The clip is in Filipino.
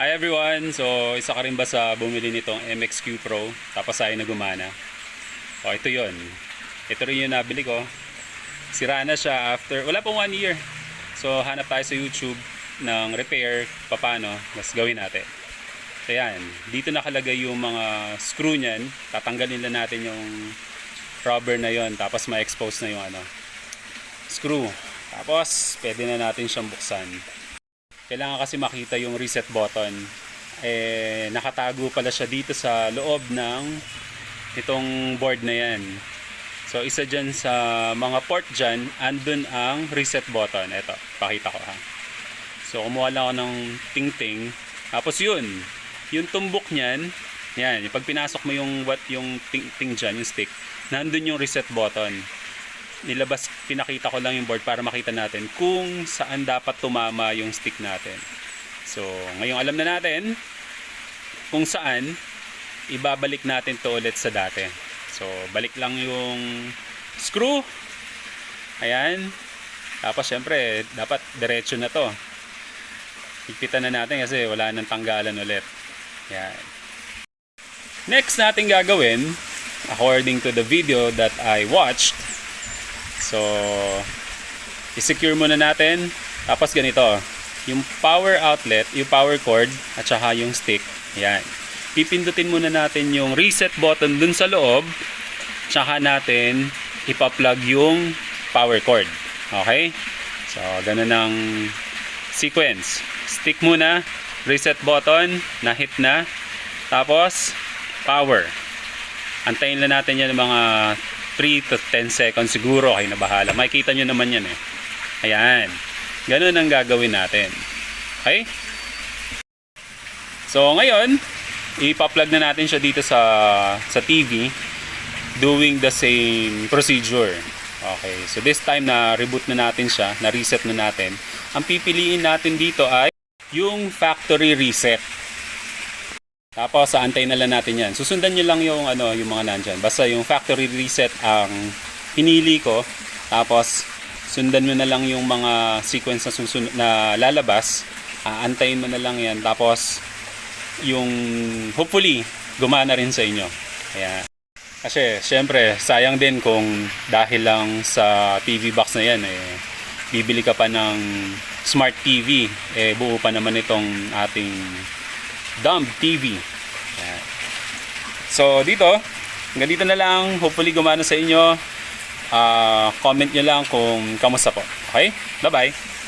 Hi everyone! So, isa ka rin ba sa bumili nitong MXQ Pro tapos ay nagumana? O, ito yon. Ito rin yung nabili ko. Sira na siya after, wala pong one year. So, hanap tayo sa YouTube ng repair, papano, mas gawin natin. So, yan. Dito nakalagay yung mga screw niyan. Tatanggalin lang natin yung rubber na yon tapos ma-expose na yung ano, screw. Tapos, pwede na natin siyang buksan kailangan kasi makita yung reset button. Eh, nakatago pala siya dito sa loob ng itong board na yan. So, isa dyan sa mga port dyan, andun ang reset button. Ito, pakita ko ha. So, kumuha lang ako ng ting-ting. Tapos yun, yung tumbok niyan, yan, pag pinasok mo yung what yung ting-ting dyan, yung stick, nandun yung reset button nilabas, pinakita ko lang yung board para makita natin kung saan dapat tumama yung stick natin. So, ngayong alam na natin kung saan, ibabalik natin to ulit sa dati. So, balik lang yung screw. Ayan. Tapos, syempre, dapat diretso na to. Higpitan na natin kasi wala nang tanggalan ulit. Ayan. Next natin gagawin, according to the video that I watched, So, i-secure muna natin. Tapos ganito, yung power outlet, yung power cord, at saka yung stick. Yan. Pipindutin muna natin yung reset button dun sa loob. Tsaka natin ipa-plug yung power cord. Okay? So, ganun ang sequence. Stick muna, reset button, na-hit na. Tapos, power. Antayin lang natin yan mga 3 to 10 seconds siguro kayo na bahala. Makikita nyo naman yan eh. Ayan. Ganun ang gagawin natin. Okay? So ngayon, ipa-plug na natin siya dito sa sa TV doing the same procedure. Okay. So this time na reboot na natin siya, na reset na natin. Ang pipiliin natin dito ay yung factory reset. Tapos, aantay na lang natin yan. Susundan nyo lang yung, ano, yung mga nandyan. Basta yung factory reset ang pinili ko. Tapos, sundan mo na lang yung mga sequence na, susun- na lalabas. Aantayin mo na lang yan. Tapos, yung hopefully, gumana rin sa inyo. Ayan. Kasi, syempre, sayang din kung dahil lang sa TV box na yan, eh, bibili ka pa ng smart TV. Eh, buo pa naman itong ating dumb TV. So, dito, hanggang dito na lang. Hopefully, gumana sa inyo. Ah, comment nyo lang kung kamusta po. Okay? Bye-bye.